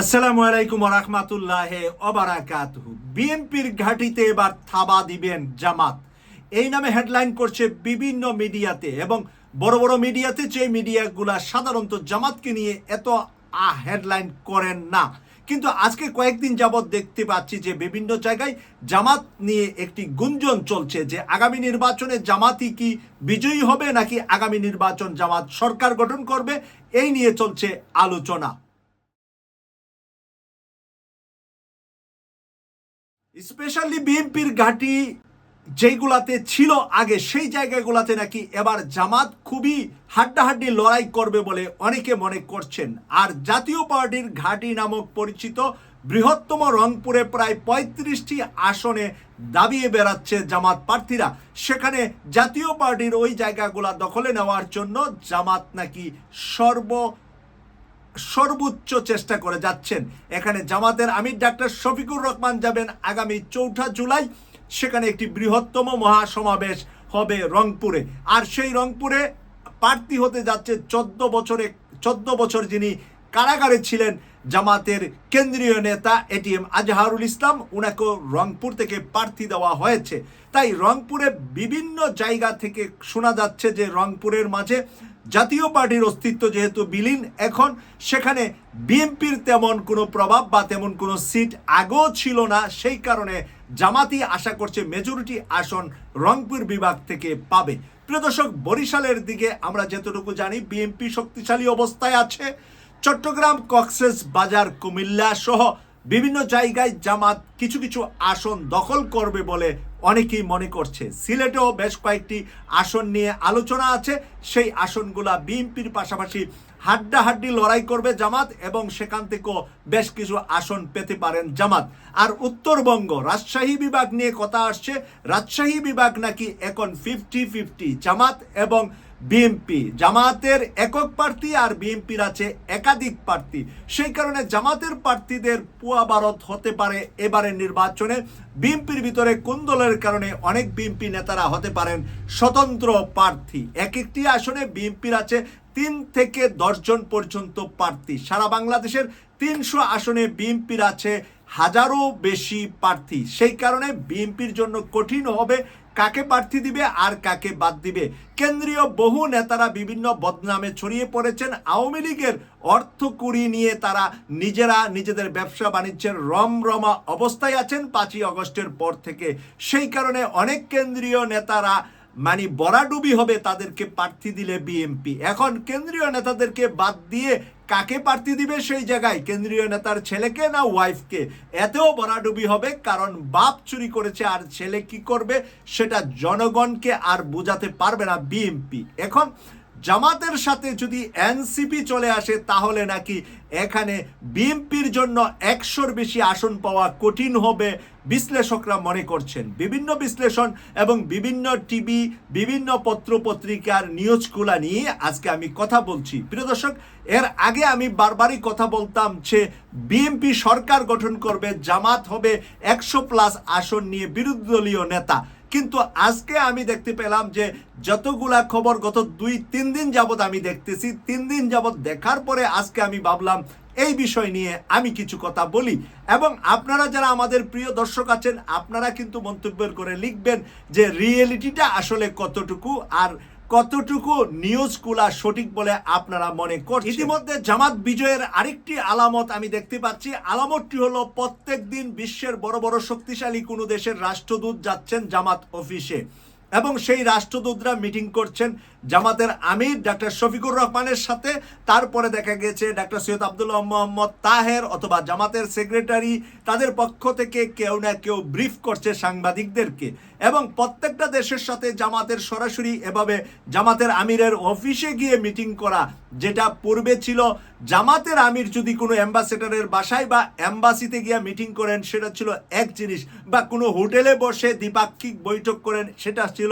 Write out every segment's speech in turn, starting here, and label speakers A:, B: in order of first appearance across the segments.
A: আসসালামু আলাইকুম রহমাতুল্লাহ অবারাকাতুহু বিএনপির ঘাটিতে এবার থাবা দিবেন জামাত। এই নামে হেডলাইন করছে বিভিন্ন মিডিয়াতে এবং বড় বড় মিডিয়াতে যে মিডিয়াগুলা সাধারণত জামাতকে নিয়ে এত হেডলাইন করেন না। কিন্তু আজকে কয়েকদিন যাবৎ দেখতে পাচ্ছি যে বিভিন্ন জায়গায় জামাত নিয়ে একটি গুঞ্জন চলছে যে আগামী নির্বাচনে জামাতই কি বিজয়ী হবে নাকি আগামী নির্বাচন জামাত সরকার গঠন করবে, এই নিয়ে চলছে আলোচনা। স্পেশালি বিএনপির ঘাঁটি যেইগুলাতে ছিল আগে, সেই জায়গাগুলাতে নাকি এবার জামাত খুবই হাড্ডাহাড্ডি লড়াই করবে বলে অনেকে মনে করছেন। আর জাতীয় পার্টির ঘাঁটি নামক পরিচিত বৃহত্তম রংপুরে প্রায় পঁয়ত্রিশটি আসনে দাবিয়ে বেড়াচ্ছে জামাত প্রার্থীরা। সেখানে জাতীয় পার্টির ওই জায়গাগুলা দখলে নেওয়ার জন্য জামাত নাকি সর্ব সর্বোচ্চ চেষ্টা করে যাচ্ছেন। এখানে জামাতের আমির ডাক্তার শফিকুর রহমান যাবেন আগামী চৌঠা জুলাই। সেখানে একটি বৃহত্তম মহাসমাবেশ হবে রংপুরে। আর সেই রংপুরে প্রার্থী হতে যাচ্ছে চোদ্দ বছরে চোদ্দ বছর যিনি কারাগারে ছিলেন জামাতের কেন্দ্রীয় নেতা এটিএম আজহারুল ইসলাম, উনাকেও রংপুর থেকে প্রার্থী দেওয়া হয়েছে। তাই রংপুরে বিভিন্ন জায়গা থেকে শোনা যাচ্ছে যে রংপুরের মাঝে জাতীয় পার্টির অস্তিত্ব যেহেতু বিলীন, এখন সেখানে বিএনপির তেমন কোনো প্রভাব বা তেমন কোনো সিট আগেও ছিল না। সেই কারণে জামাতি আশা করছে মেজরিটি আসন রংপুর বিভাগ থেকে পাবে। প্রিয় দর্শক, বরিশালের দিকে আমরা যতটুকু জানি, বিএনপি শক্তিশালী অবস্থায় আছে। চট্টগ্রাম, কক্সেস বাজার, কুমিল্লা সহ বিভিন্ন জায়গায় জামাত কিছু কিছু আসন দখল করবে বলে অনেকেই মনে করছে। সিলেটেও বেশ কয়েকটি আসন নিয়ে আলোচনা আছে। সেই আসনগুলা বিএনপির পাশাপাশি হাড্ডাহাড্ডি লড়াই করবে জামাত এবং সেখান থেকেও বেশ কিছু আসন পেতে পারেন জামাত। আর উত্তরবঙ্গ, রাজশাহী বিভাগ নিয়ে কথা আসছে। রাজশাহী বিভাগ নাকি এখন ফিফটি ফিফটি জামাত এবং বিএনপি। জামাতের একক প্রার্থী আর বিএনপির আছে একাধিক প্রার্থী। সেই কারণে জামাতের প্রার্থীদের পুয়া ভারত হতে পারে এবারের নির্বাচনে। বিএনপির ভিতরে কোন দলের কারণে অনেক বিএনপি নেতারা হতে পারেন স্বতন্ত্র প্রার্থী? এক একটি আসনে বিএনপির আছে তিন থেকে দশজন পর্যন্ত প্রার্থী। সারা বাংলাদেশের তিনশো আসনে বিএনপির আছে হাজারো বেশি প্রার্থী। সেই কারণে বিএনপির জন্য কঠিন হবে কাকে প্রার্থী দিবে আর কাকে বাদ দিবে। কেন্দ্রীয় বহু নেতারা বিভিন্ন বদনামে ছড়িয়ে পড়েছেন। আওয়ামী লীগের অর্থ কুড়ি নিয়ে তারা নিজেরা নিজেদের ব্যবসা বাণিজ্যের রমরমা অবস্থায় আছেন পাঁচই অগস্টের পর থেকে। সেই কারণে অনেক কেন্দ্রীয় নেতারা মানে বরাডুবি হবে তাদেরকে প্রার্থী দিলে বিএমপি। এখন কেন্দ্রীয় নেতাদেরকে বাদ দিয়ে কাকে প্রার্থী দিবে সেই জায়গায়? কেন্দ্রীয় নেতার ছেলেকে না ওয়াইফকে এতেও বরাডুবি হবে কারণ বাপ চুরি করেছে আর ছেলে কি করবে সেটা জনগণকে আর বোঝাতে পারবে না বিএমপি। এখন জামাতের সাথে যদি এনসিপি চলে আসে, তাহলে নাকি এখানে বিএনপির জন্য একশোর বেশি আসন পাওয়া কঠিন হবে বিশ্লেষকরা মনে করছেন। বিভিন্ন বিশ্লেষণ এবং বিভিন্ন টিভি, বিভিন্ন পত্র পত্রিকার নিউজগুলা নিয়ে আজকে আমি কথা বলছি। প্রিয় দর্শক, এর আগে আমি বারবারই কথা বলতাম যে বিএনপি সরকার গঠন করবে, জামাত হবে একশো প্লাস আসন নিয়ে বিরোধী দলীয় নেতা। কিন্তু আজকে আমি দেখতে পেলাম যে যতগুলা খবর গত দুই, তিন দিন যাবৎ আমি দেখতেছি, তিন দিন যাবৎ দেখার পরে আজকে আমি ভাবলাম, এই বিষয় নিয়ে আমি কিছু কথা বলি। এবং আপনারা যারা আমাদের প্রিয় দর্শক আছেন, আপনারা কিন্তু মন্তব্য করে লিখবেন যে রিয়েলিটিটা আসলে কতটুকু আর কতটুকু নিউজ কুলা সঠিক বলে আপনারা মনে করছেন? ইতিমধ্যে জামাত বিজয়ের আরেকটি আলামত আমি দেখতে পাচ্ছি। আলামতটি হলো প্রত্যেক দিন বিশ্বের বড় বড় শক্তিশালী কোনো দেশের রাষ্ট্রদূত যাচ্ছেন জামাত অফিসে। এবং সেই রাষ্ট্রদূতরা মিটিং করছেন জামাতের আমির ডাক্তার শফিকুর রহমানের সাথে। তারপরে দেখা গেছে ডাক্তার সৈয়দ আবদুল্লাহ মোহাম্মদ তাহের অথবা জামাতের সেক্রেটারি। তাদের পক্ষ থেকে কেউ না কেউ ব্রিফ করছে সাংবাদিকদেরকে। এবং প্রত্যেকটা দেশের সাথে জামাতের সরাসরি এভাবে জামাতের আমিরের অফিসে গিয়ে মিটিং করা, যেটা পূর্বে ছিল। জামাতের আমির যদি কোনো অ্যাম্বাসেডারের বাসায় বা অ্যাম্বাসিতে গিয়ে মিটিং করেন, সেটা ছিল এক জিনিস। বা কোনো হোটেলে বসে দ্বিপাক্ষিক বৈঠক করেন, সেটা ছিল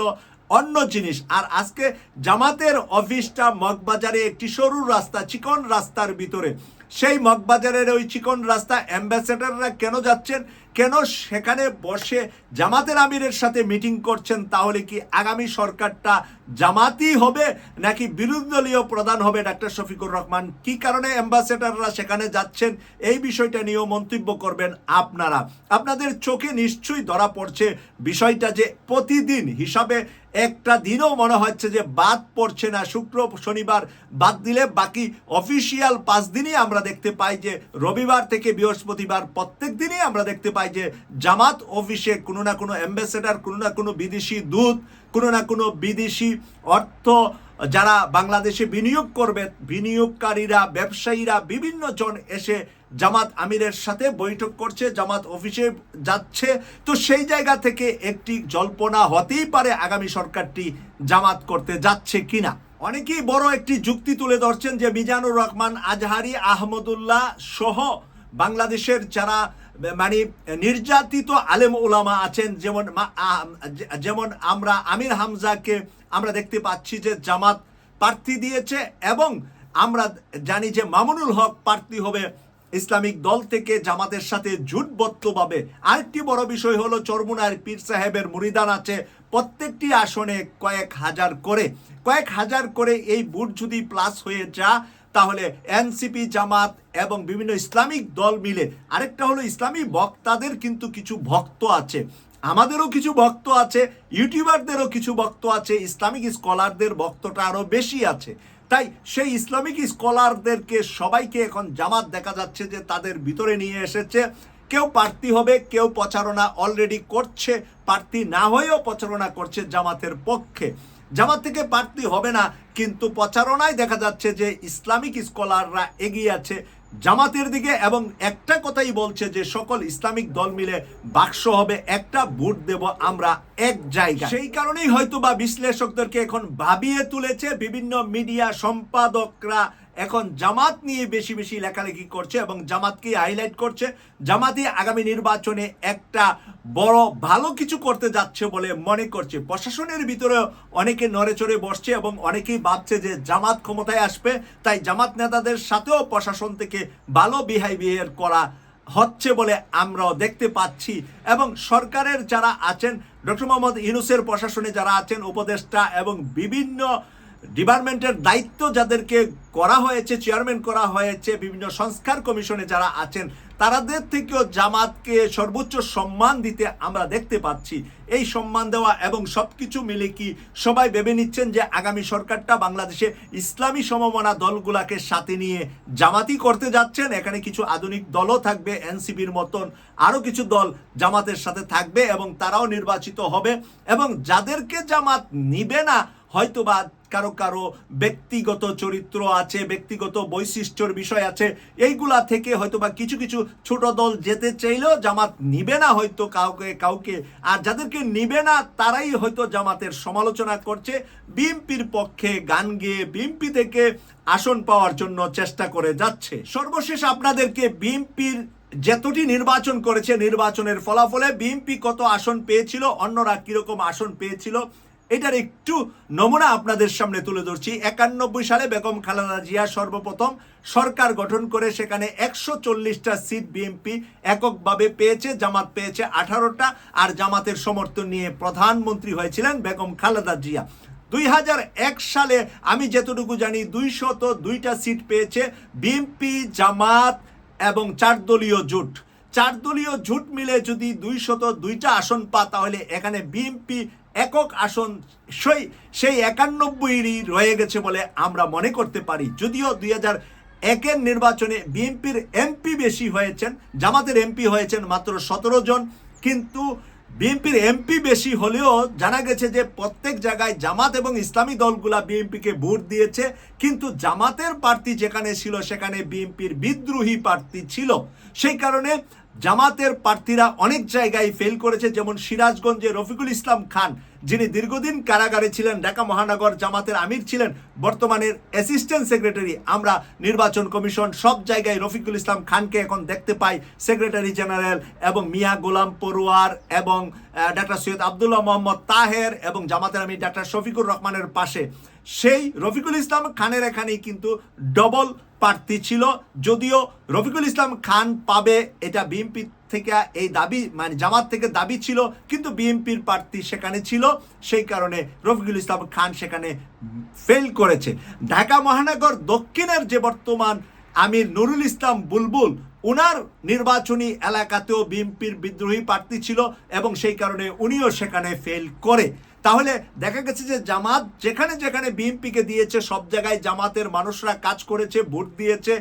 A: অন্য জিনিস। আর আজকে জামাতের অফিসটা মগবাজারে একটি সরু রাস্তা, চিকন রাস্তার ভিতরে। সেই মগবাজারের ওই চিকন রাস্তা অ্যাম্বাসেডাররা কেন যাচ্ছেন? কেন সেখানে বসে জামাতের আমিরের সাথে মিটিং করছেন? তাহলে কি আগামী সরকারটা জামাতি হবে নাকি বিরোধী দলীয় প্রধান হবে? ডাক্তার শফিকুর রহমান, কি কারণে অ্যাম্বাসেডাররা সেখানে যাচ্ছেন? এই বিষয়টা নিয়েও মন্তব্য করবেন আপনারা। আপনাদের চোখে নিশ্চয়ই ধরা পড়ছে বিষয়টা যে প্রতিদিন হিসাবে একটা দিনও মনে হচ্ছে যে বাদ পড়ছে না। শুক্র, শনিবার বাদ দিলে বাকি অফিসিয়াল পাঁচ দিনই আমরা দেখতে পাই যে রবিবার থেকে বৃহস্পতিবার প্রত্যেক দিনই আমরা দেখতে পাই যে জামাত অফিসে কোনো না কোনো অ্যাম্বাসেডার, কোনো না কোনো বিদেশি দূত, কোনো না কোনো বিদেশি অর্থ যারা বাংলাদেশে বিনিয়োগ করবে, বিনিয়োগকারীরা, ব্যবসায়ীরা বিভিন্ন জন এসে জামাত আমিরের সাথে বৈঠক করছে, জামাত অফিসে যাচ্ছে। তো সেই জায়গা থেকে একটি জল্পনা হতেই পারে আগামী সরকারটি জামাত করতে যাচ্ছে কিনা। অনেকেই বড় একটি যুক্তি তুলে ধরছেন যে মিজানুর রহমান, আজহারি, আহমদুল্লাহ সহ বাংলাদেশের যারা মানে নির্যাতিত আলেম ওলামা আছেন। যেমন যেমন আমরা আমির হামজাকে আমরা দেখতে পাচ্ছি যে জামাত প্রার্থী দিয়েছে এবং আমরা জানি যে মামুনুল হক প্রার্থী হবে। ইসলামিক দল থেকে জামাতের সাথে জুটবদ্ধভাবে। আরেকটি বড় বিষয় হলো চরমুনার পীর সাহেবের মুরিদান আছে। প্রত্যেকটি আসনে কয়েক হাজার করে। কয়েক হাজার করে এই বুট যদি প্লাস হয়ে যা তাহলে এনসিপি, জামাত এবং বিভিন্ন ইসলামিক দল মিলে আরেকটা হলো ইসলামী বক্তাদের কিন্তু কিছু ভক্ত আছে। আমাদেরও কিছু ভক্ত আছে, ইউটিউবারদেরও কিছু ভক্ত আছে, ইসলামিক স্কলারদের ভক্তটা আরও বেশি আছে। তাই সেই ইসলামিক স্কলারদেরকে সবাইকে এখন জামাত দেখা যাচ্ছে যে তাদের ভিতরে নিয়ে এসেছে। কেউ প্রার্থী হবে, কেউ প্রচারণা অলরেডি করছে, প্রার্থী না হয়েও প্রচারণা করছে জামাতের পক্ষে। জামাত থেকে প্রার্থী হবে না, কিন্তু প্রচারণায় দেখা যাচ্ছে যে ইসলামিক স্কলাররা এগিয়ে আছে জামাতের দিকে এবং একটা কথাই বলছে যে সকল ইসলামিক দল মিলে বাক্স হবে, একটা ভোট দেব আমরা এক জায়গা সেই কারণেই হয়তো বা বিশ্লেষকদেরকে এখন ভাবিয়ে তুলেছে বিভিন্ন মিডিয়া সম্পাদকরা এখন জামাত নিয়ে বেশি বেশি লেখালেখি করছে এবং জামাতকে হাইলাইট করছে। জামাতই আগামী নির্বাচনে একটা বড় ভালো কিছু করতে যাচ্ছে বলে মনে করছে। প্রশাসনের ভিতরে অনেকে নড়ে চড়ে বসছে এবং অনেকেই ভাবছে যে জামাত ক্ষমতায় আসবে। তাই জামাত নেতাদের সাথেও প্রশাসন থেকে ভালো বিহেভিয়ার করা হচ্ছে বলে আমরাও দেখতে পাচ্ছি। এবং সরকারের যারা আছেন, ডক্টর মোহাম্মদ ইউনুসের প্রশাসনে যারা আছেন, উপদেষ্টা এবং বিভিন্ন ডিপার্টমেন্টের দায়িত্ব যাদেরকে করা হয়েছে, চেয়ারম্যান করা হয়েছে, বিভিন্ন সংস্কার কমিশনে যারা আছেন, তারাদের থেকেও জামাতকে সর্বোচ্চ সম্মান দিতে আমরা দেখতে পাচ্ছি। এই সম্মান দেওয়া এবং সব কিছু মিলে কি সবাই ভেবে নিচ্ছেন যে আগামী সরকারটা বাংলাদেশে ইসলামী সমমনা দলগুলাকে সাথে নিয়ে জামাতি করতে যাচ্ছেন? এখানে কিছু আধুনিক দলও থাকবে, এনসিপির মতন আরও কিছু দল জামাতের সাথে থাকবে এবং তারাও নির্বাচিত হবে এবং যাদেরকে জামাত নিবে না, হয়তোবা কারও কারও ব্যক্তিগত চরিত্র আছে, ব্যক্তিগত বৈশিষ্ট্যর বিষয় আছে, এইগুলা থেকে হয়তো বা কিছু কিছু ছোট দল যেতে চাইলেও জামাত নিবে না হয়তো কাউকে কাউকে। আর যাদেরকে নিবে না, তারাই হয়তো জামাতের সমালোচনা করছে। বিএনপির পক্ষে গান গেয়ে বিএনপি থেকে আসন পাওয়ার জন্য চেষ্টা করে যাচ্ছে। সর্বশেষ আপনাদেরকে বিএনপির যতটি নির্বাচন করেছে, নির্বাচনের ফলাফলে বিএনপি কত আসন পেয়েছিল, অন্যরা কীরকম আসন পেয়েছিল এটার একটু নমুনা আপনাদের সামনে তুলে ধরছি। একানব্বই সালে বেগম খালেদা জিয়া সর্বপ্রথম সরকার গঠন করে সেখানে একশো চল্লিশটা সিট বিএনপি এককভাবে পেয়েছে, জামাত পেয়েছে আঠারোটা, আর জামাতের সমর্থন নিয়ে প্রধানমন্ত্রী হয়েছিলেন বেগম খালেদা জিয়া। দুই হাজার এক সালে আমি যতটুকু জানি, দুইশত দুইটা সিট পেয়েছে বিএনপি, জামাত এবং চার দলীয় জোট। চার দলীয় জোট মিলে যদি দুইশত দুইটা আসন পা তাহলে এখানে বিএনপি একক আসন সেই সেই একানব্বইরই রয়ে গেছে বলে আমরা মনে করতে পারি। যদিও দুই হাজার একের নির্বাচনে বিএনপির এমপি বেশি হয়েছেন, জামাতের এমপি হয়েছেন মাত্র সতেরো জন, কিন্তু বিএনপির এমপি বেশি হলেও জানা গেছে যে প্রত্যেক জায়গায় জামাত এবং ইসলামী দলগুলা বিএনপিকে ভোট দিয়েছে, কিন্তু জামাতের প্রার্থী যেখানে ছিল সেখানে বিএনপির বিদ্রোহী প্রার্থী ছিল। সেই কারণে জামাতের প্রার্থীরা অনেক জায়গায় ফেল করেছে, যেমন সিরাজগঞ্জে রফিকুল ইসলাম খান, যিনি দীর্ঘদিন কারাগারে ছিলেন, ঢাকা মহানগর জামাতের আমির ছিলেন বর্তমানের অ্যাসিস্ট্যান্ট সেক্রেটারি আমরা নির্বাচন কমিশন সব জায়গায় রফিকুল ইসলাম খানকে এখন দেখতে পাই সেক্রেটারি জেনারেল এবং মিয়া গোলাম পড়ুয়ার এবং ডাক্তার সৈয়দ আবদুল্লাহ মোহাম্মদ তাহের এবং জামাতের আমির ডাক্তার শফিকুর রহমানের পাশে। সেই রফিকুল ইসলাম খানের এখানেই কিন্তু ডবল প্রার্থী ছিল। যদিও রফিকুল ইসলাম খান পাবে এটা বিএনপি থেকে এই দাবি মানে জামাত থেকে দাবি ছিল, কিন্তু বিএনপির প্রার্থী সেখানে ছিল। সেই কারণে রফিকুল ইসলাম খান সেখানে ফেল করেছে। ঢাকা মহানগর দক্ষিণের যে বর্তমান আমির নুরুল ইসলাম বুলবুল, উনার নির্বাচনী এলাকাতেও বিএনপির বিদ্রোহী প্রার্থী ছিল এবং সেই কারণে উনিও সেখানে ফেল করে। তাহলে দেখা গেছে যে জামাত যেখানে যেখানে বিএনপিকে দিয়েছে, সব জায়গায় জামাতের মানুষরা কাজ করেছে, ভোট দিয়েছে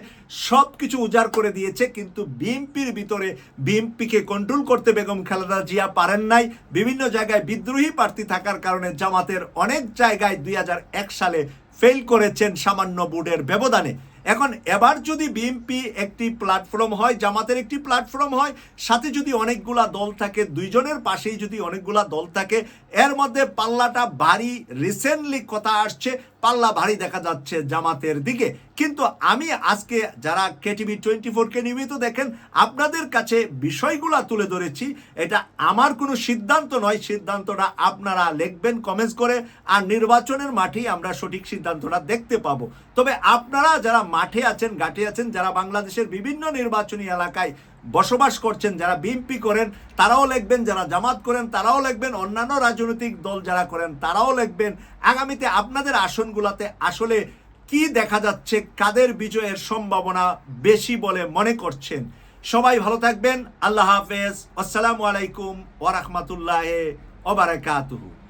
A: সব কিছু উজাড় করে দিয়েছে, কিন্তু বিএনপির ভিতরে বিএনপিকে কন্ট্রোল করতে বেগম খালেদা জিয়া পারেন নাই। বিভিন্ন জায়গায় বিদ্রোহী প্রার্থী থাকার কারণে জামাতের অনেক জায়গায় দুই হাজার এক সালে ফেল করেছেন সামান্য বোর্ডের ব্যবধানে। এখন এবার যদি বিএনপি একটি প্ল্যাটফর্ম হয়, জামাতের একটি প্ল্যাটফর্ম হয়, সাথে যদি অনেকগুলা দল থাকে, দুইজনের পাশেই যদি অনেকগুলা দল থাকে, এর মধ্যে পাল্লাটা বাড়ি রিসেন্টলি কথা আসছে। পাল্লা ভারী দেখা যাচ্ছে জামাতের দিকে। কিন্তু আমি আজকে যারা কেটিভি টোয়েন্টি ফোরকে নিয়মিত দেখেন, আপনাদের কাছে বিষয়গুলা তুলে ধরেছি। এটা আমার কোনো সিদ্ধান্ত নয়, সিদ্ধান্তটা আপনারা লিখবেন কমেন্টস করে, আর নির্বাচনের মাঠেই আমরা সঠিক সিদ্ধান্তটা দেখতে পাবো। তবে আপনারা যারা মাঠে আছেন, ঘাটে আছেন, যারা বাংলাদেশের বিভিন্ন নির্বাচনী এলাকায় বসবাস করছেন, যারা বিএনপি করেন, তারাও লিখবেন, যারা জামাত করেন, তারাও লিখবেন, অন্যান্য রাজনৈতিক দল যারা করেন, তারাও লিখবেন। আগামীতে আপনাদের আসনগুলোতে আসলে কি দেখা যাচ্ছে, কাদের বিজয়ের সম্ভাবনা বেশি বলে মনে করছেন? সবাই ভালো থাকবেন, আল্লাহ হাফেজ, আসসালামু আলাইকুম ওরহমতুল্লাহ ওবারাকাতুহু